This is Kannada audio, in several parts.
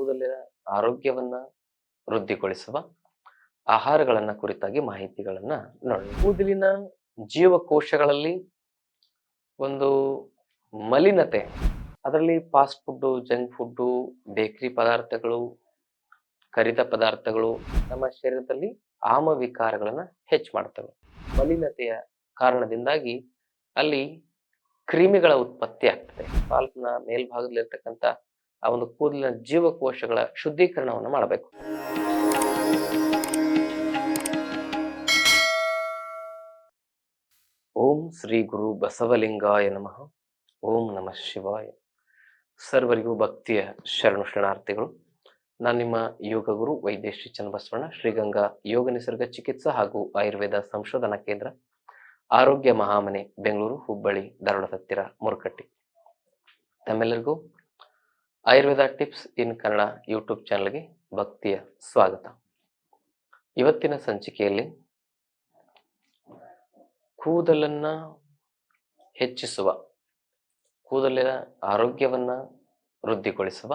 ಕೂದಲಿನ ಆರೋಗ್ಯವನ್ನ ವೃದ್ಧಿಗೊಳಿಸುವ ಆಹಾರಗಳನ್ನ ಕುರಿತಾಗಿ ಮಾಹಿತಿಗಳನ್ನ ನೋಡಿ ಕೂದಲಿನ ಜೀವಕೋಶಗಳಲ್ಲಿ ಒಂದು ಮಲಿನತೆ, ಅದರಲ್ಲಿ fast food junk food bakery ಪದಾರ್ಥಗಳು, ಕರಿದ ಪದಾರ್ಥಗಳು ನಮ್ಮ ಶರೀರದಲ್ಲಿ ಆಮ ವಿಕಾರಗಳನ್ನ ಹೆಚ್ಚು ಮಾಡ್ತವೆ. ಮಲಿನತೆಯ ಕಾರಣದಿಂದಾಗಿ ಅಲ್ಲಿ ಕ್ರಿಮಿಗಳ ಉತ್ಪತ್ತಿ ಆಗ್ತದೆ. ಪಾಲ್ಪ್ನ ಮೇಲ್ಭಾಗದಲ್ಲಿರ್ತಕ್ಕಂಥ ಆ ಒಂದು ಕೂದಲಿನ ಜೀವಕೋಶಗಳ ಶುದ್ಧೀಕರಣವನ್ನು ಮಾಡಬೇಕು. ಓಂ ಶ್ರೀ ಗುರು ಬಸವಲಿಂಗಾಯ ನಮಃ. ಓಂ ನಮಃ ಶಿವಾಯ. ಸರ್ವರಿಗೂ ಭಕ್ತಿಯ ಶರಣು ಶರಣಾರ್ಥಿಗಳು. ನಾನು ನಿಮ್ಮ ಯೋಗ ಗುರು ವೈದ್ಯ ಶ್ರೀ ಚನ್ನಬಸವಣ್ಣ, ಶ್ರೀಗಂಗಾ ಯೋಗ ನಿಸರ್ಗ ಚಿಕಿತ್ಸಾ ಹಾಗೂ ಆಯುರ್ವೇದ ಸಂಶೋಧನಾ ಕೇಂದ್ರ, ಆರೋಗ್ಯ ಮಹಾಮನೆ, ಬೆಂಗಳೂರು, ಹುಬ್ಬಳ್ಳಿ, ಧಾರವಾಡ, ಹತ್ತಿರ, ಮುರುಕಟ್ಟಿ. ತಮ್ಮೆಲ್ಲರಿಗೂ Ayurveda tips in Kannada YouTube ಚಾನಲ್ಗೆ ಭಕ್ತಿಯ ಸ್ವಾಗತ. ಇವತ್ತಿನ ಸಂಚಿಕೆಯಲ್ಲಿ ಕೂದಲನ್ನ ಹೆಚ್ಚಿಸುವ, ಕೂದಲಿನ ಆರೋಗ್ಯವನ್ನ ವೃದ್ಧಿಗೊಳಿಸುವ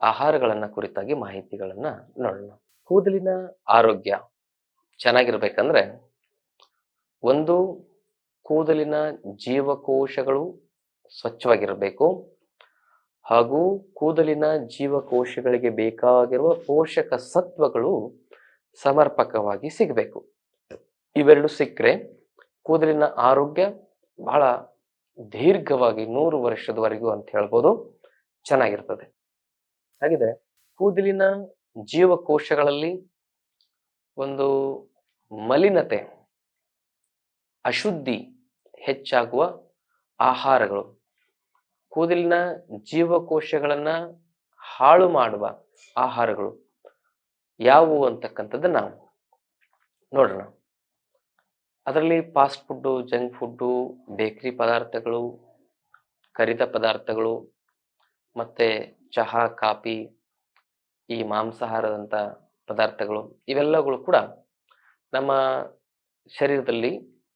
ಆಹಾರಗಳನ್ನ ಕುರಿತಾಗಿ ಮಾಹಿತಿಗಳನ್ನ ನೋಡೋಣ. ಕೂದಲಿನ ಆರೋಗ್ಯ ಚೆನ್ನಾಗಿರ್ಬೇಕಂದ್ರೆ ಒಂದು ಕೂದಲಿನ ಜೀವಕೋಶಗಳು ಸ್ವಚ್ಛವಾಗಿರಬೇಕು. ಹಾಗೂ ಕೂದಲಿನ ಜೀವಕೋಶಗಳಿಗೆ ಬೇಕಾಗಿರುವ ಪೋಷಕ ಸತ್ವಗಳು ಸಮರ್ಪಕವಾಗಿ ಸಿಗಬೇಕು. ಇವೆರಡು ಸಿಕ್ಕರೆ ಕೂದಲಿನ ಆರೋಗ್ಯ ಬಹಳ ದೀರ್ಘವಾಗಿ ನೂರು ವರ್ಷದವರೆಗೂ ಅಂತ ಹೇಳ್ಬೋದು, ಚೆನ್ನಾಗಿರ್ತದೆ. ಹಾಗಿದ್ರೆ ಕೂದಲಿನ ಜೀವಕೋಶಗಳಲ್ಲಿ ಒಂದು ಮಲಿನತೆ, ಅಶುದ್ಧಿ ಹೆಚ್ಚಾಗುವ ಆಹಾರಗಳು ಕೂದಲಿನ ಜೀವಕೋಶಗಳನ್ನ ಹಾಳು ಮಾಡುವ ಆಹಾರಗಳು ಯಾವುವು ನಾವು ನೋಡೋಣ. ಅದರಲ್ಲಿ fast food junk food bakery ಪದಾರ್ಥಗಳು, ಕರಿದ ಪದಾರ್ಥಗಳು, ಮತ್ತೆ ಚಹಾ, ಕಾಫಿ, ಈ ಮಾಂಸಾಹಾರದಂಥ ಪದಾರ್ಥಗಳು, ಇವೆಲ್ಲಗಳು ಕೂಡ ನಮ್ಮ ಶರೀರದಲ್ಲಿ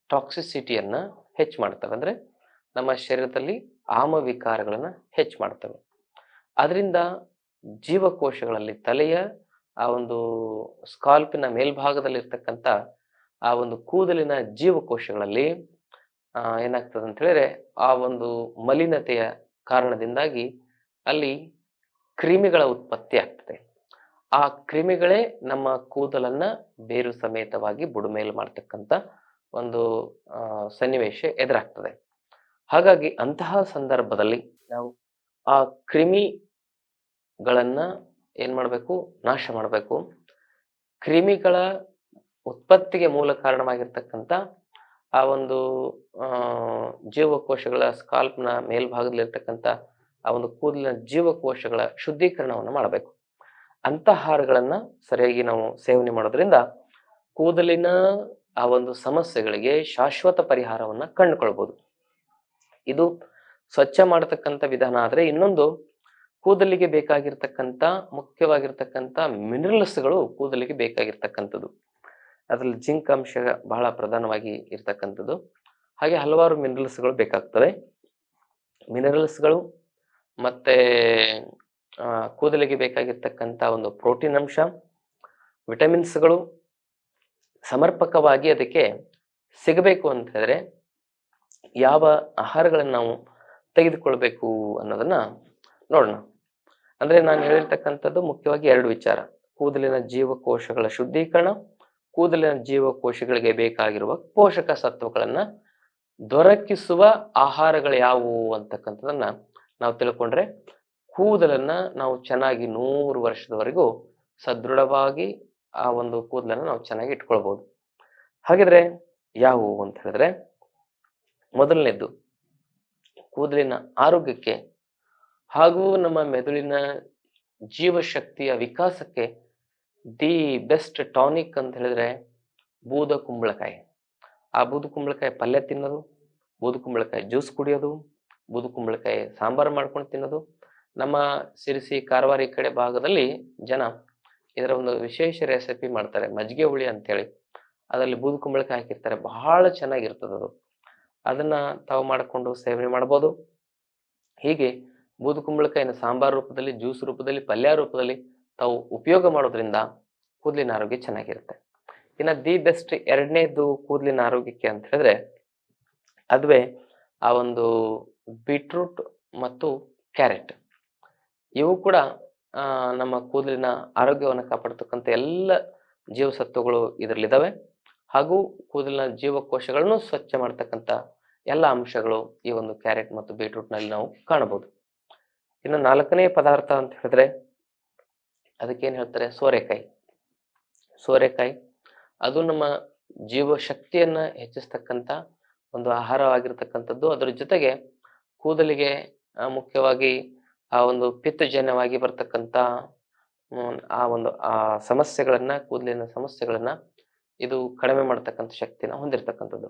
ಟಾಕ್ಸಿಸಿಟಿಯನ್ನು ಹೆಚ್ಚು ಮಾಡ್ತವೆ. ಅಂದರೆ ನಮ್ಮ ಶರೀರದಲ್ಲಿ ಆಮ ವಿಕಾರಗಳನ್ನು ಹೆಚ್ಚು ಮಾಡ್ತವೆ. ಅದರಿಂದ ಜೀವಕೋಶಗಳಲ್ಲಿ ತಲೆಯ ಆ ಒಂದು ಸ್ಕಾಲ್ಪಿನ ಮೇಲ್ಭಾಗದಲ್ಲಿರ್ತಕ್ಕಂಥ ಆ ಒಂದು ಕೂದಲಿನ ಜೀವಕೋಶಗಳಲ್ಲಿ ಏನಾಗ್ತದೆ ಅಂತ ಹೇಳಿದ್ರೆ ಆ ಒಂದು ಮಲಿನತೆಯ ಕಾರಣದಿಂದಾಗಿ ಅಲ್ಲಿ ಕ್ರಿಮಿಗಳ ಉತ್ಪತ್ತಿ ಆಗ್ತದೆ. ಆ ಕ್ರಿಮಿಗಳೇ ನಮ್ಮ ಕೂದಲನ್ನ ಬೇರು ಸಮೇತವಾಗಿ ಬುಡಮೇಲು ಮಾಡ್ತಕ್ಕಂಥ ಒಂದು ಸನ್ನಿವೇಶ ಎದುರಾಗ್ತದೆ. ಹಾಗಾಗಿ ಅಂತಹ ಸಂದರ್ಭದಲ್ಲಿ ನಾವು ಆ ಕ್ರಿಮಿಗಳನ್ನು ಏನು ಮಾಡಬೇಕು? ನಾಶ ಮಾಡಬೇಕು. ಕ್ರಿಮಿಗಳ ಉತ್ಪತ್ತಿಗೆ ಮೂಲ ಕಾರಣವಾಗಿರ್ತಕ್ಕಂಥ ಆ ಒಂದು ಜೀವಕೋಶಗಳ ಸ್ಕಾಲ್ಪ್ನ ಮೇಲ್ಭಾಗದಲ್ಲಿರ್ತಕ್ಕಂಥ ಆ ಒಂದು ಕೂದಲಿನ ಜೀವಕೋಶಗಳ ಶುದ್ಧೀಕರಣವನ್ನು ಮಾಡಬೇಕು. ಅಂತ ಆಹಾರಗಳನ್ನ ಸರಿಯಾಗಿ ನಾವು ಸೇವನೆ ಮಾಡೋದ್ರಿಂದ ಕೂದಲಿನ ಆ ಒಂದು ಸಮಸ್ಯೆಗಳಿಗೆ ಶಾಶ್ವತ ಪರಿಹಾರವನ್ನು ಕಂಡುಕೊಳ್ಬಹುದು ಇದು ಸ್ವಚ್ಛ ಮಾಡತಕ್ಕಂಥ ವಿಧಾನ. ಆದರೆ ಇನ್ನೊಂದು ಕೂದಲಿಗೆ ಬೇಕಾಗಿರ್ತಕ್ಕಂಥ, ಮುಖ್ಯವಾಗಿರ್ತಕ್ಕಂಥ ಮಿನರಲ್ಸ್ಗಳು ಕೂದಲಿಗೆ ಬೇಕಾಗಿರ್ತಕ್ಕಂಥದ್ದು. ಅದರಲ್ಲಿ ಜಿಂಕ್ ಅಂಶ ಬಹಳ ಪ್ರಧಾನವಾಗಿ ಇರ್ತಕ್ಕಂಥದ್ದು. ಹಾಗೆ ಹಲವಾರು ಮಿನರಲ್ಸ್ಗಳು ಬೇಕಾಗ್ತವೆ. ಮಿನರಲ್ಸ್ಗಳು ಮತ್ತೆ ಕೂದಲಿಗೆ ಬೇಕಾಗಿರ್ತಕ್ಕಂಥ ಒಂದು ಪ್ರೋಟೀನ್ ಅಂಶ, ವಿಟಮಿನ್ಸ್ಗಳು ಸಮರ್ಪಕವಾಗಿ ಅದಕ್ಕೆ ಸಿಗಬೇಕು ಅಂತ ಹೇಳಿದ್ರೆ ಯಾವ ಆಹಾರಗಳನ್ನು ನಾವು ತೆಗೆದುಕೊಳ್ಬೇಕು ಅನ್ನೋದನ್ನ ನೋಡೋಣ. ಅಂದ್ರೆ ನಾನು ಹೇಳಿರ್ತಕ್ಕಂಥದ್ದು ಮುಖ್ಯವಾಗಿ ಎರಡು ವಿಚಾರ. ಕೂದಲಿನ ಜೀವಕೋಶಗಳ ಶುದ್ಧೀಕರಣ, ಕೂದಲಿನ ಜೀವಕೋಶಗಳಿಗೆ ಬೇಕಾಗಿರುವ ಪೋಷಕ ಸತ್ವಗಳನ್ನ ದೊರಕಿಸುವ ಆಹಾರಗಳು ಯಾವುವು ಅಂತಕ್ಕಂಥದನ್ನ ನಾವು ತಿಳ್ಕೊಂಡ್ರೆ, ಕೂದಲನ್ನ ನಾವು ಚೆನ್ನಾಗಿ ನೂರು ವರ್ಷದವರೆಗೂ ಸದೃಢವಾಗಿ ಆ ಒಂದು ಕೂದಲನ್ನ ನಾವು ಚೆನ್ನಾಗಿ ಇಟ್ಕೊಳ್ಬಹುದು ಹಾಗಿದ್ರೆ ಯಾವುವು ಅಂತ ಹೇಳಿದ್ರೆ ಮೊದಲನೇದ್ದು ಕೂದಲಿನ ಆರೋಗ್ಯಕ್ಕೆ ಹಾಗೂ ನಮ್ಮ ಮೆದುಳಿನ ಜೀವಶಕ್ತಿಯ ವಿಕಾಸಕ್ಕೆ ದಿ ಬೆಸ್ಟ್ ಟಾನಿಕ್ ಅಂತ ಹೇಳಿದ್ರೆ ಬೂದ ಕುಂಬಳಕಾಯಿ. ಆ ಬೂದು ಕುಂಬಳಕಾಯಿ ಪಲ್ಯ ತಿನ್ನೋದು, ಬೂದು ಕುಂಬಳಕಾಯಿ ಜ್ಯೂಸ್ ಕುಡಿಯೋದು, ಬೂದು ಕುಂಬಳಕಾಯಿ ಸಾಂಬಾರು ಮಾಡ್ಕೊಂಡು ತಿನ್ನೋದು. ನಮ್ಮ ಸಿರಿಸಿ ಕಾರವಾರಿ ಕಡೆ ಭಾಗದಲ್ಲಿ ಜನ ಇದರ ಒಂದು ವಿಶೇಷ ರೆಸಿಪಿ ಮಾಡ್ತಾರೆ, ಮಜ್ಜಿಗೆ ಹುಳಿ ಅಂತೇಳಿ ಅದರಲ್ಲಿ ಬೂದು ಕುಂಬಳಕಾಯಿ ಹಾಕಿರ್ತಾರೆ, ಬಹಳ ಚೆನ್ನಾಗಿರ್ತದೆ ಅದು ಅದನ್ನ ತಾವು ಮಾಡಿಕೊಂಡು ಸೇವನೆ ಮಾಡ್ಬೋದು. ಹೀಗೆ ಬೂದುಕುಂಬಳಕಾಯಿನ ಸಾಂಬಾರ್ ರೂಪದಲ್ಲಿ, ಜ್ಯೂಸ್ ರೂಪದಲ್ಲಿ, ಪಲ್ಯ ರೂಪದಲ್ಲಿ ತಾವು ಉಪಯೋಗ ಮಾಡೋದ್ರಿಂದ ಕೂದಲಿನ ಆರೋಗ್ಯ ಚೆನ್ನಾಗಿರುತ್ತೆ. ಇನ್ನು ದಿ ಬೆಸ್ಟ್ ಎರಡನೇದು ಕೂದಲಿನ ಆರೋಗ್ಯಕ್ಕೆ ಅಂತ ಹೇಳಿದ್ರೆ ಅದುವೇ ಆ ಒಂದು ಬೀಟ್ರೂಟ್ ಮತ್ತು ಕ್ಯಾರೆಟ್. ಇವು ಕೂಡ ನಮ್ಮ ಕೂದಲಿನ ಆರೋಗ್ಯವನ್ನು ಕಾಪಾಡ್ತಕ್ಕಂಥ ಎಲ್ಲ ಜೀವಸತ್ವಗಳು ಇದರಲ್ಲಿದ್ದಾವೆ. ಹಾಗೂ ಕೂದಲಿನ ಜೀವಕೋಶಗಳನ್ನು ಸ್ವಚ್ಛ ಮಾಡ್ತಕ್ಕಂಥ ಎಲ್ಲ ಅಂಶಗಳು ಈ ಒಂದು ಕ್ಯಾರೆಟ್ ಮತ್ತು ಬೀಟ್ರೂಟ್ನಲ್ಲಿ ನಾವು ಕಾಣಬಹುದು. ಇನ್ನು ನಾಲ್ಕನೇ ಪದಾರ್ಥ ಅಂತ ಹೇಳಿದ್ರೆ ಅದಕ್ಕೇನು ಹೇಳ್ತಾರೆ? ಸೋರೆಕಾಯಿ. ಸೋರೆಕಾಯಿ, ಅದು ನಮ್ಮ ಜೀವ ಶಕ್ತಿಯನ್ನ ಹೆಚ್ಚಿಸ್ತಕ್ಕಂಥ ಒಂದು ಆಹಾರವಾಗಿರ್ತಕ್ಕಂಥದ್ದು. ಅದರ ಜೊತೆಗೆ ಕೂದಲಿಗೆ ಮುಖ್ಯವಾಗಿ ಆ ಒಂದು ಪಿತ್ತಜನ್ಯವಾಗಿ ಬರ್ತಕ್ಕಂಥ ಆ ಒಂದು, ಆ ಸಮಸ್ಯೆಗಳನ್ನ, ಕೂದಲಿನ ಸಮಸ್ಯೆಗಳನ್ನ ಇದು ಕಡಿಮೆ ಮಾಡತಕ್ಕಂಥ ಶಕ್ತಿನ ಹೊಂದಿರತಕ್ಕಂಥದ್ದು.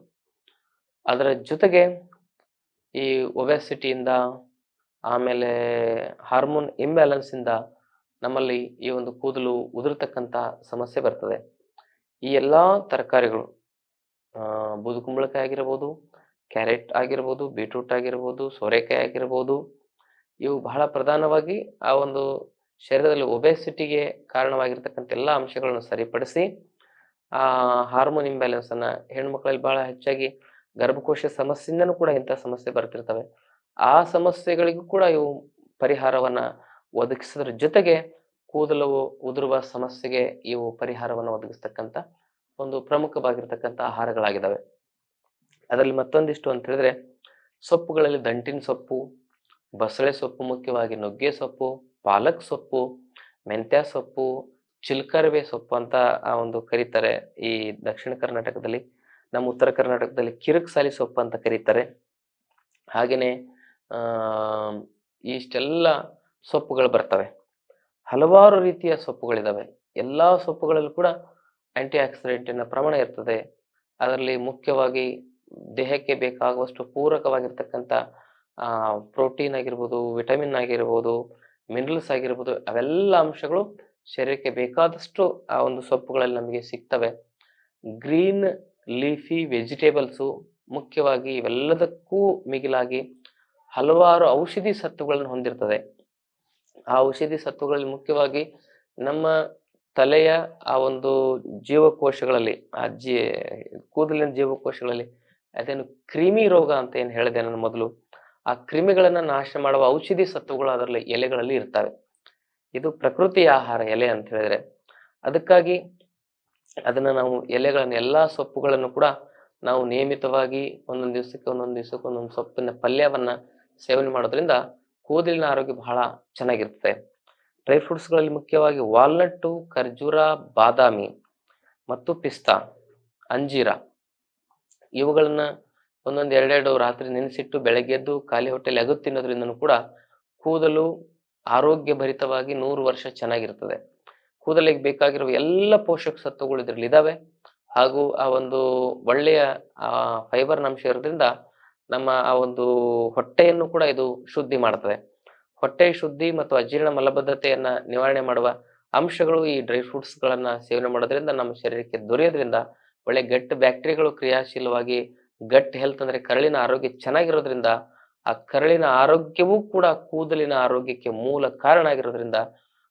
ಅದರ ಜೊತೆಗೆ ಈ ಒಬೆಸಿಟಿಯಿಂದ ಆಮೇಲೆ ಹಾರ್ಮೋನ್ ಇಂಬ್ಯಾಲೆನ್ಸ್ ಇಂದ ನಮ್ಮಲ್ಲಿ ಈ ಒಂದು ಕೂದಲು ಉದುರ್ತಕ್ಕಂಥ ಸಮಸ್ಯೆ ಬರ್ತದೆ. ಈ ಎಲ್ಲ ತರಕಾರಿಗಳು ಬೂದುಕುಂಬಳಕಾಯಿ ಆಗಿರ್ಬೋದು, ಕ್ಯಾರೆಟ್ ಆಗಿರ್ಬೋದು, ಬೀಟ್ರೂಟ್ ಆಗಿರ್ಬೋದು, ಸೋರೆಕಾಯಿ ಆಗಿರ್ಬೋದು, ಇವು ಬಹಳ ಪ್ರಧಾನವಾಗಿ ಆ ಒಂದು ಶರೀರದಲ್ಲಿ ಒಬೆಸಿಟಿಗೆ ಕಾರಣವಾಗಿರ್ತಕ್ಕಂಥ ಎಲ್ಲ ಅಂಶಗಳನ್ನು ಸರಿಪಡಿಸಿ ಆ ಹಾರ್ಮೋನ್ ಇಂಬ್ಯಾಲೆನ್ಸ್ ಅನ್ನ ಹೆಣ್ಮಕ್ಳಲ್ಲಿ ಬಹಳ ಹೆಚ್ಚಾಗಿ ಗರ್ಭಕೋಶ ಸಮಸ್ಯೆಯಿಂದನೂ ಕೂಡ ಇಂಥ ಸಮಸ್ಯೆ ಬರ್ತಿರ್ತವೆ. ಆ ಸಮಸ್ಯೆಗಳಿಗೂ ಕೂಡ ಇವು ಪರಿಹಾರವನ್ನ ಒದಗಿಸೋದ್ರ ಜೊತೆಗೆ ಕೂದಲು ಉದುರುವ ಸಮಸ್ಯೆಗೆ ಇವು ಪರಿಹಾರವನ್ನು ಒದಗಿಸ್ತಕ್ಕಂಥ ಒಂದು ಪ್ರಮುಖವಾಗಿರ್ತಕ್ಕಂಥ ಆಹಾರಗಳಾಗಿದ್ದಾವೆ ಅದರಲ್ಲಿ ಮತ್ತೊಂದಿಷ್ಟು ಅಂತ ಹೇಳಿದ್ರೆ ಸೊಪ್ಪುಗಳಲ್ಲಿ ದಂಟಿನ ಸೊಪ್ಪು, ಬಸಳೆ ಸೊಪ್ಪು ಮುಖ್ಯವಾಗಿ ನುಗ್ಗೆ ಸೊಪ್ಪು, ಪಾಲಕ್ ಸೊಪ್ಪು, ಮೆಂತ್ಯ ಸೊಪ್ಪು ಚಿಲ್ಕರವೆ ಸೊಪ್ಪು ಅಂತ ಆ ಒಂದು ಕರೀತಾರೆ. ಈ ದಕ್ಷಿಣ ಕರ್ನಾಟಕದಲ್ಲಿ, ನಮ್ಮ ಉತ್ತರ ಕರ್ನಾಟಕದಲ್ಲಿ ಕಿರಿಕ್ಸಾಲಿ ಸೊಪ್ಪು ಅಂತ ಕರೀತಾರೆ. ಹಾಗೆಯೇ ಇಷ್ಟೆಲ್ಲ ಸೊಪ್ಪುಗಳು ಬರ್ತವೆ. ಹಲವಾರು ರೀತಿಯ ಸೊಪ್ಪುಗಳಿದ್ದಾವೆ ಎಲ್ಲ ಸೊಪ್ಪುಗಳಲ್ಲೂ ಕೂಡ ಆಂಟಿ ಆಕ್ಸಿಡೆಂಟಿನ ಪ್ರಮಾಣ ಇರ್ತದೆ. ಅದರಲ್ಲಿ ಮುಖ್ಯವಾಗಿ ದೇಹಕ್ಕೆ ಬೇಕಾಗುವಷ್ಟು ಪೂರಕವಾಗಿರ್ತಕ್ಕಂಥ ಪ್ರೋಟೀನ್ ಆಗಿರ್ಬೋದು, ವಿಟಮಿನ್ ಆಗಿರ್ಬೋದು, ಮಿನರಲ್ಸ್ ಆಗಿರ್ಬೋದು, ಅವೆಲ್ಲ ಅಂಶಗಳು ಶರೀರಕ್ಕೆ ಬೇಕಾದಷ್ಟು ಆ ಒಂದು ಸೊಪ್ಪುಗಳಲ್ಲಿ ನಮಗೆ ಸಿಗ್ತವೆ. ಗ್ರೀನ್, ಲೀಫಿ, ವೆಜಿಟೇಬಲ್ಸು, ಮುಖ್ಯವಾಗಿ ಇವೆಲ್ಲದಕ್ಕೂ ಮಿಗಿಲಾಗಿ ಹಲವಾರು ಔಷಧಿ ಸತ್ವಗಳನ್ನು ಹೊಂದಿರ್ತದೆ. ಆ ಔಷಧಿ ಸತ್ವಗಳಲ್ಲಿ ಮುಖ್ಯವಾಗಿ ನಮ್ಮ ತಲೆಯ ಆ ಒಂದು ಜೀವಕೋಶಗಳಲ್ಲಿ, ಆ ಜೀ, ಕೂದಲಿನ ಜೀವಕೋಶಗಳಲ್ಲಿ ಅದೇನು ಕ್ರಿಮಿ ರೋಗ ಅಂತ ಏನು ಹೇಳಿದೆ ನಾನು ಮೊದಲು, ಆ ಕ್ರಿಮಿಗಳನ್ನು ನಾಶ ಮಾಡುವ ಔಷಧಿ ಸತ್ವಗಳು ಅದರಲ್ಲಿ ಎಲೆಗಳಲ್ಲಿ ಇರ್ತವೆ. ಇದು ಪ್ರಕೃತಿ ಆಹಾರ ಎಲೆ ಅಂತ ಹೇಳಿದ್ರೆ. ಅದಕ್ಕಾಗಿ ಅದನ್ನ ನಾವು ಎಲೆಗಳನ್ನು ಎಲ್ಲಾ ಸೊಪ್ಪುಗಳನ್ನು ಕೂಡ ನಾವು ನಿಯಮಿತವಾಗಿ ಒಂದೊಂದು ದಿವಸಕ್ಕೆ ಒಂದೊಂದು ದಿವಸಕ್ಕೆ ಒಂದೊಂದು ಸೊಪ್ಪಿನ ಪಲ್ಯವನ್ನ ಸೇವನೆ ಮಾಡೋದ್ರಿಂದ ಕೂದಲಿನ ಆರೋಗ್ಯ ಬಹಳ ಚೆನ್ನಾಗಿರ್ತದೆ. ಡ್ರೈ ಫ್ರೂಟ್ಸ್ಗಳಲ್ಲಿ ಮುಖ್ಯವಾಗಿ ವಾಲ್ನಟ್ಟು ಖರ್ಜೂರ, ಬಾದಾಮಿ ಮತ್ತು ಪಿಸ್ತಾ, ಅಂಜೀರ. ಇವುಗಳನ್ನ ಒಂದೊಂದು ಎರಡೆರಡು ರಾತ್ರಿ ನೆನೆಸಿಟ್ಟು ಬೆಳಗ್ಗೆದ್ದು ಖಾಲಿ ಹೊಟ್ಟೆಲಿ ತಿನ್ನೋದ್ರಿಂದನೂ ಕೂಡ ಕೂದಲು ಆರೋಗ್ಯ ಭರಿತವಾಗಿ ನೂರು ವರ್ಷ ಚೆನ್ನಾಗಿರ್ತದೆ. ಕೂದಲಿಗೆ ಬೇಕಾಗಿರುವ ಎಲ್ಲ ಪೋಷಕ ಸತ್ವಗಳು ಇದರಲ್ಲಿ ಇದಾವೆ. ಹಾಗೂ ಆ ಒಂದು ಒಳ್ಳೆಯ, ಆ ಫೈಬರ್ ಅಂಶ ಇರೋದ್ರಿಂದ ನಮ್ಮ ಆ ಒಂದು ಹೊಟ್ಟೆಯನ್ನು ಕೂಡ ಇದು ಶುದ್ಧಿ ಮಾಡ್ತದೆ. ಹೊಟ್ಟೆ ಶುದ್ಧಿ ಮತ್ತು ಅಜೀರ್ಣ ಮಲಬದ್ಧತೆಯನ್ನ ನಿವಾರಣೆ ಮಾಡುವ ಅಂಶಗಳು ಈ ಡ್ರೈ ಫ್ರೂಟ್ಸ್ ಗಳನ್ನ ಸೇವನೆ ಮಾಡೋದ್ರಿಂದ ನಮ್ಮ ಶರೀರಕ್ಕೆ ದೊರೆಯೋದ್ರಿಂದ ಒಳ್ಳೆ ಗಟ್ಟಿ ಬ್ಯಾಕ್ಟೀರಿಯಾಗಳು ಕ್ರಿಯಾಶೀಲವಾಗಿ ಗಟ್ ಹೆಲ್ತ್ ಅಂದ್ರೆ ಕರಳಿನ ಆರೋಗ್ಯ ಚೆನ್ನಾಗಿರೋದ್ರಿಂದ ಆ ಕರಳಿನ ಆರೋಗ್ಯವೂ ಕೂಡ ಕೂದಲಿನ ಆರೋಗ್ಯಕ್ಕೆ ಮೂಲ ಕಾರಣ ಆಗಿರೋದ್ರಿಂದ,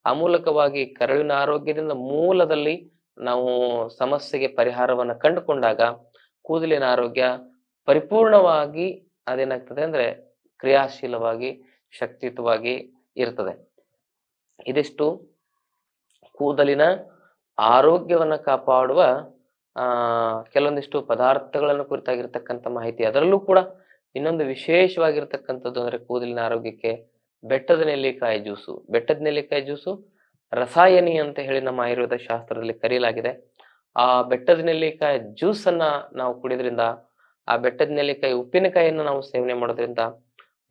ಆ ಮೂಲಕವಾಗಿ ಕರಳಿನ ಆರೋಗ್ಯದಿಂದ ಮೂಲದಲ್ಲಿ ನಾವು ಸಮಸ್ಯೆಗೆ ಪರಿಹಾರವನ್ನು ಕಂಡುಕೊಂಡಾಗ ಕೂದಲಿನ ಆರೋಗ್ಯ ಪರಿಪೂರ್ಣವಾಗಿ ಅದೇನಾಗ್ತದೆ ಅಂದ್ರೆ ಕ್ರಿಯಾಶೀಲವಾಗಿ, ಶಕ್ತಿಯುತವಾಗಿ ಇರ್ತದೆ. ಇದಿಷ್ಟು ಕೂದಲಿನ ಆರೋಗ್ಯವನ್ನು ಕಾಪಾಡುವ, ಆ, ಕೆಲವೊಂದಿಷ್ಟು ಪದಾರ್ಥಗಳನ್ನು ಕುರಿತಾಗಿರ್ತಕ್ಕಂಥ ಮಾಹಿತಿ ಅದರಲ್ಲೂ ಕೂಡ ಇನ್ನೊಂದು ವಿಶೇಷವಾಗಿರ್ತಕ್ಕಂಥದ್ದು ಅಂದ್ರೆ ಕೂದಲಿನ ಆರೋಗ್ಯಕ್ಕೆ ಬೆಟ್ಟದ ನೆಲ್ಲಿಕಾಯಿ ಜ್ಯೂಸು. ಬೆಟ್ಟದ ನೆಲ್ಲಿಕಾಯಿ ಜ್ಯೂಸು ರಸಾಯನಿ ಅಂತ ಹೇಳಿ ನಮ್ಮ ಆಯುರ್ವೇದ ಶಾಸ್ತ್ರದಲ್ಲಿ ಕರೆಯಲಾಗಿದೆ ಆ ಬೆಟ್ಟದ ನೆಲ್ಲಿಕಾಯಿ ಜ್ಯೂಸ್ ಅನ್ನ ನಾವು ಕುಡಿಯೋದ್ರಿಂದ ಆ ಬೆಟ್ಟದ ನೆಲ್ಲಿಕಾಯಿ ಉಪ್ಪಿನಕಾಯಿಯನ್ನು ನಾವು ಸೇವನೆ ಮಾಡೋದ್ರಿಂದ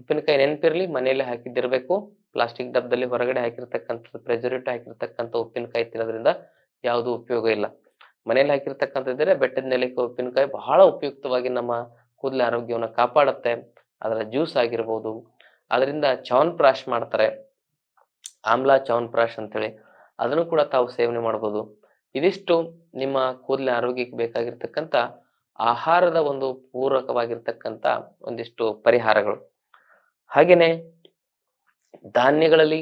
ಉಪ್ಪಿನಕಾಯಿ ನೆನಪಿರಲಿ, ಮನೆಯಲ್ಲಿ ಹಾಕಿದ್ದಿರಬೇಕು. ಪ್ಲಾಸ್ಟಿಕ್ ಡಬ್ಬದಲ್ಲಿ ಹೊರಗಡೆ ಹಾಕಿರ್ತಕ್ಕಂಥದ್ದು ಪ್ರೆಸರ್ವೇಟಿವ್ ಹಾಕಿರ್ತಕ್ಕಂಥ ಉಪ್ಪಿನಕಾಯಿ ತಿನ್ನೋದ್ರಿಂದ ಯಾವುದೂ ಉಪಯೋಗ ಇಲ್ಲ. ಮನೆಯಲ್ಲಿ ಹಾಕಿರ್ತಕ್ಕಂಥದ್ದರೆ ಬೆಟ್ಟದ ನೆಲ್ಲಿಕಾಯಿ, ಉಪ್ಪಿನಕಾಯಿ ಬಹಳ ಉಪಯುಕ್ತವಾಗಿ ನಮ್ಮ ಕೂದಲ ಆರೋಗ್ಯವನ್ನು ಕಾಪಾಡುತ್ತೆ, ಅದರ ಜ್ಯೂಸ್ ಆಗಿರ್ಬೋದು. ಅದರಿಂದ ಚ್ಯವನ್ಪ್ರಾಶ್ ಮಾಡ್ತಾರೆ. ಆಮ್ಲ ಚ್ಯವನ್ಪ್ರಾಶ್ ಅಂತೇಳಿ. ಅದನ್ನು ಕೂಡ ತಾವು ಸೇವನೆ ಮಾಡ್ಬೋದು. ಇದಿಷ್ಟು ನಿಮ್ಮ ಕೂದಲಿನ ಆರೋಗ್ಯಕ್ಕೆ ಬೇಕಾಗಿರ್ತಕ್ಕಂಥ ಆಹಾರದ ಒಂದು ಪೂರಕವಾಗಿರ್ತಕ್ಕಂಥ ಒಂದಿಷ್ಟು ಪರಿಹಾರಗಳು. ಹಾಗೆಯೇ ಧಾನ್ಯಗಳಲ್ಲಿ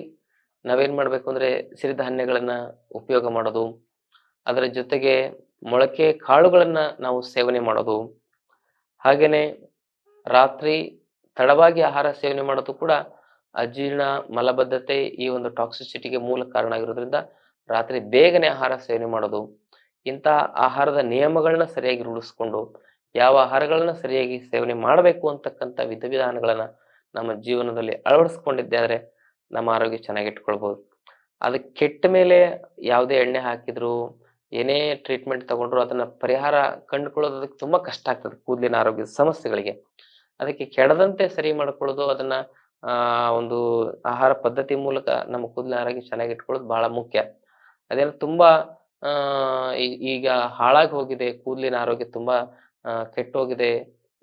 ನಾವೇನ್ ಮಾಡಬೇಕು ಅಂದ್ರೆ ಸಿರಿಧಾನ್ಯಗಳನ್ನ ಉಪಯೋಗ ಮಾಡೋದು. ಅದರ ಜೊತೆಗೆ ಮೊಳಕೆ ಕಾಳುಗಳನ್ನ ನಾವು ಸೇವನೆ ಮಾಡೋದು. ಹಾಗೇನೆ ರಾತ್ರಿ ತಡವಾಗಿ ಆಹಾರ ಸೇವನೆ ಮಾಡೋದು ಕೂಡ ಅಜೀರ್ಣ, ಮಲಬದ್ಧತೆ ಈ ಒಂದು ಟಾಕ್ಸಿಸಿಟಿಗೆ ಮೂಲ ಕಾರಣ ಆಗಿರೋದ್ರಿಂದ ರಾತ್ರಿ ಬೇಗನೆ ಆಹಾರ ಸೇವನೆ ಮಾಡೋದು, ಇಂತಹ ಆಹಾರದ ನಿಯಮಗಳನ್ನ ಸರಿಯಾಗಿ ರೂಢಿಸ್ಕೊಂಡು ಯಾವ ಆಹಾರಗಳನ್ನ ಸರಿಯಾಗಿ ಸೇವನೆ ಮಾಡಬೇಕು ಅಂತಕ್ಕಂಥ ವಿಧಿವಿಧಾನಗಳನ್ನ ನಮ್ಮ ಜೀವನದಲ್ಲಿ ಅಳವಡಿಸ್ಕೊಂಡಿದ್ದೆ ಆದರೆ ನಮ್ಮ ಆರೋಗ್ಯ ಚೆನ್ನಾಗಿ ಇಟ್ಕೊಳ್ಬಹುದು ಅದು ಕೆಟ್ಟ ಮೇಲೆ ಯಾವುದೇ ಎಣ್ಣೆ ಹಾಕಿದ್ರು ಏನೇ ಟ್ರೀಟ್ಮೆಂಟ್ ತಗೊಂಡ್ರು ಅದನ್ನ ಪರಿಹಾರ ಕಂಡುಕೊಳ್ಳೋದಕ್ಕೆ ತುಂಬಾ ಕಷ್ಟ ಆಗ್ತದೆ ಕೂದಲಿನ ಆರೋಗ್ಯದ ಸಮಸ್ಯೆಗಳಿಗೆ. ಅದಕ್ಕೆ ಕೆಡದಂತೆ ಸರಿ ಮಾಡ್ಕೊಳ್ಳೋದು ಅದನ್ನ ಒಂದು ಆಹಾರ ಪದ್ಧತಿ ಮೂಲಕ ನಮ್ಮ ಕೂದಲಿನ ಆರೋಗ್ಯ ಚೆನ್ನಾಗಿ ಇಟ್ಕೊಳ್ಳೋದು ಬಹಳ ಮುಖ್ಯ. ಅದೇನು ತುಂಬಾ ಈಗ ಹಾಳಾಗಿ ಹೋಗಿದೆ, ಕೂದಲಿನ ಆರೋಗ್ಯ ತುಂಬಾ ಕೆಟ್ಟೋಗಿದೆ.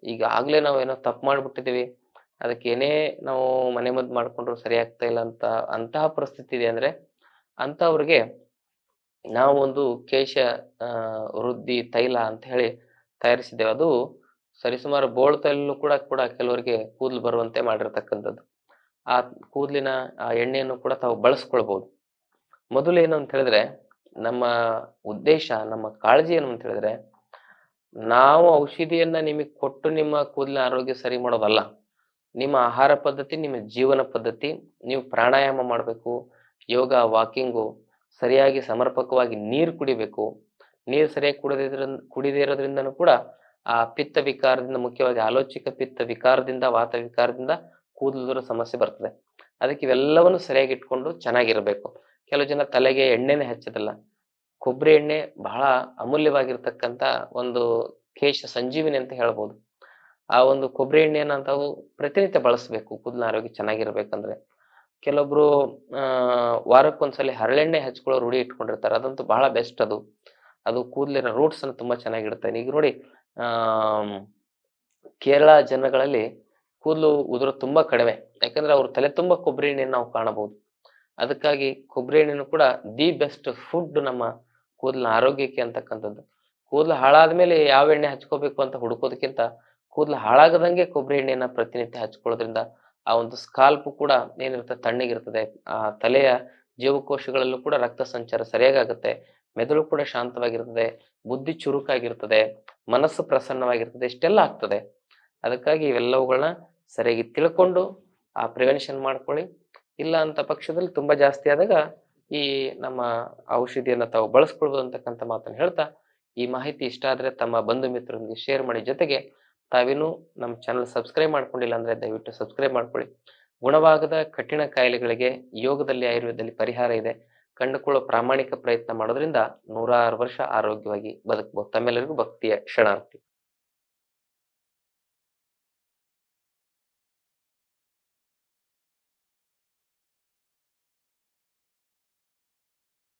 ಈಗ ಆಗ್ಲೇ ನಾವು ಏನೋ ತಪ್ಪು ಮಾಡ್ಬಿಟ್ಟಿದೀವಿ ಅದಕ್ಕೆ ಏನೇ ನಾವು ಮನೆ ಮದ್ದು ಮಾಡ್ಕೊಂಡ್ರು ಸರಿ ಆಗ್ತಾ ಇಲ್ಲ ಅಂತ ಅಂತಹ ಪರಿಸ್ಥಿತಿ ಇದೆ ಅಂದ್ರೆ ಅಂತವ್ರಿಗೆ ನಾವು ಒಂದು ಕೇಶ ವೃದ್ಧಿ ತೈಲ ಅಂತ ಹೇಳಿ ತಯಾರಿಸಿದ್ದೇವೆ. ಅದು ಸರಿಸುಮಾರು ಬೋಳ್ ತೈಲ ಕೂಡ ಕೂಡ ಕೆಲವರಿಗೆ ಕೂದಲು ಬರುವಂತೆ ಮಾಡಿರ್ತಕ್ಕಂಥದ್ದು. ಆ ಕೂದಲಿನ, ಆ ಎಣ್ಣೆಯನ್ನು ಕೂಡ ತಾವು ಬಳಸ್ಕೊಳ್ಬಹುದು ಮೊದಲು ಏನು ಅಂತ ಹೇಳಿದ್ರೆ, ನಮ್ಮ ಉದ್ದೇಶ, ನಮ್ಮ ಕಾಳಜಿ ಏನು ಅಂತ ಹೇಳಿದ್ರೆ, ನಾವು ಔಷಧಿಯನ್ನ ನಿಮಗೆ ಕೊಟ್ಟು ನಿಮ್ಮ ಕೂದಲಿನ ಆರೋಗ್ಯ ಸರಿ ಮಾಡೋದಲ್ಲ. ನಿಮ್ಮ ಆಹಾರ ಪದ್ಧತಿ, ನಿಮ್ಮ ಜೀವನ ಪದ್ಧತಿ, ನೀವು ಪ್ರಾಣಾಯಾಮ ಮಾಡಬೇಕು, ಯೋಗ, ವಾಕಿಂಗು ಸರಿಯಾಗಿ ಸಮರ್ಪಕವಾಗಿ ನೀರು ಕುಡಿಬೇಕು. ನೀರು ಸರಿಯಾಗಿ ಕುಡದಿದ್ರ ಕುಡಿದೇ ಇರೋದ್ರಿಂದನೂ ಕೂಡ ಆ ಪಿತ್ತ ವಿಕಾರದಿಂದ, ಮುಖ್ಯವಾಗಿ ಆಲೋಚಿಕ ಪಿತ್ತ ವಿಕಾರದಿಂದ, ವಾತ ವಿಕಾರದಿಂದ ಕೂದಲುದರ ಸಮಸ್ಯೆ ಬರ್ತದೆ. ಅದಕ್ಕೆ ಇವೆಲ್ಲವನ್ನು ಸರಿಯಾಗಿ ಇಟ್ಕೊಂಡು ಚೆನ್ನಾಗಿರಬೇಕು. ಕೆಲವು ಜನ ತಲೆಗೆ ಎಣ್ಣೆನೇ ಹಚ್ಚೋದಿಲ್ಲ. ಕೊಬ್ಬರಿ ಎಣ್ಣೆ ಬಹಳ ಅಮೂಲ್ಯವಾಗಿರ್ತಕ್ಕಂಥ ಒಂದು ಕೇಶ ಸಂಜೀವಿನಿ ಅಂತ ಹೇಳ್ಬೋದು. ಆ ಒಂದು ಕೊಬ್ಬರಿ ಎಣ್ಣೆಯನ್ನು ತಾವು ಪ್ರತಿನಿತ್ಯ ಬಳಸಬೇಕು. ಕೂದಲಿನ ಆರೋಗ್ಯ ಚೆನ್ನಾಗಿರ್ಬೇಕಂದ್ರೆ. ಕೆಲವೊಬ್ರು ವಾರಕ್ಕೊಂದ್ಸಲಿ ಹರಳೆಣ್ಣೆ ಹಚ್ಕೊಳ್ಳೋ ರೂಢಿ ಇಟ್ಕೊಂಡಿರ್ತಾರೆ. ಅದಂತೂ ಬಹಳ ಬೆಸ್ಟ್ ಅದು. ಅದು ಕೂದಲಿನ ರೂಟ್ಸ್ ಅನ್ನು ತುಂಬಾ ಚೆನ್ನಾಗಿರುತ್ತೆ. ಈಗ ನೋಡಿ, ಆ, ಕೇರಳ ಜನಗಳಲ್ಲಿ ಕೂದಲು ಉದುರೋದು ತುಂಬಾ ಕಡಿಮೆ. ಯಾಕಂದ್ರೆ ಅವ್ರ ತಲೆ ತುಂಬಾ ಕೊಬ್ಬರಿ ಎಣ್ಣೆಯನ್ನು ನಾವು ಕಾಣಬಹುದು. ಅದಕ್ಕಾಗಿ ಕೊಬ್ಬರಿ ಎಣ್ಣೆನೂ ಕೂಡ ದಿ ಬೆಸ್ಟ್ ಫುಡ್ ನಮ್ಮ ಕೂದಲಿನ ಆರೋಗ್ಯಕ್ಕೆ ಅಂತಕ್ಕಂಥದ್ದು. ಕೂದಲು ಹಾಳಾದ ಮೇಲೆ ಯಾವ ಎಣ್ಣೆ ಹಚ್ಕೋಬೇಕು ಅಂತ ಹುಡುಕೋದಕ್ಕಿಂತ ಕೂದಲು ಹಾಳಾಗದಂಗೆ ಕೊಬ್ಬರಿ ಎಣ್ಣೆನ ಪ್ರತಿನಿತ್ಯ ಹಚ್ಕೊಳ್ಳೋದ್ರಿಂದ ಆ ಒಂದು ಸ್ಕಾಲ್ಪ್ ಕೂಡ ಏನಿರುತ್ತೆ ತಣ್ಣಗಿರ್ತದೆ. ಆ ತಲೆಯ ಜೀವಕೋಶಗಳಲ್ಲೂ ಕೂಡ ರಕ್ತ ಸಂಚಾರ ಸರಿಯಾಗುತ್ತೆ ಮೆದುಳು ಕೂಡ ಶಾಂತವಾಗಿರ್ತದೆ. ಬುದ್ಧಿ ಚುರುಕಾಗಿರ್ತದೆ. ಮನಸ್ಸು ಪ್ರಸನ್ನವಾಗಿರ್ತದೆ. ಇಷ್ಟೆಲ್ಲ ಆಗ್ತದೆ. ಅದಕ್ಕಾಗಿ ಇವೆಲ್ಲವುಗಳನ್ನ ಸರಿಯಾಗಿ ತಿಳ್ಕೊಂಡು ಆ ಪ್ರಿವೆನ್ಷನ್ ಮಾಡ್ಕೊಳ್ಳಿ. ಇಲ್ಲ ಅಂತ ಪಕ್ಷದಲ್ಲಿ ತುಂಬಾ ಜಾಸ್ತಿ ಆದಾಗ ಈ ನಮ್ಮ ಔಷಧಿಯನ್ನ ತಾವು ಬಳಸ್ಕೊಳ್ಬೋದು ಅಂತಕ್ಕಂಥ ಮಾತನ್ನು ಹೇಳ್ತಾ ಈ ಮಾಹಿತಿ ಇಷ್ಟ ಆದರೆ ತಮ್ಮ ಬಂಧು ಮಿತ್ರರೊಂದಿಗೆ ಶೇರ್ ಮಾಡಿ ಜೊತೆಗೆ ತಾವೇನು ನಮ್ಮ ಚಾನಲ್ ಸಬ್ಸ್ಕ್ರೈಬ್ ಮಾಡ್ಕೊಂಡಿಲ್ಲ ಅಂದ್ರೆ ದಯವಿಟ್ಟು ಸಬ್ಸ್ಕ್ರೈಬ್ ಮಾಡ್ಕೊಳ್ಳಿ. ಗುಣವಾಗದ ಕಠಿಣ ಕಾಯಿಲೆಗಳಿಗೆ ಯೋಗದಲ್ಲಿ ಆಯುರ್ವೇದದಲ್ಲಿ ಪರಿಹಾರ ಇದೆ. ಕಂಡುಕೊಳ್ಳೋ ಪ್ರಾಮಾಣಿಕ ಪ್ರಯತ್ನ ಮಾಡೋದ್ರಿಂದ ನೂರಾರು ವರ್ಷ ಆರೋಗ್ಯವಾಗಿ ಬದುಕಬಹುದು ತಮ್ಮೆಲ್ಲರಿಗೂ ಭಕ್ತಿಯ ಶರಣಾರ್ಥಿ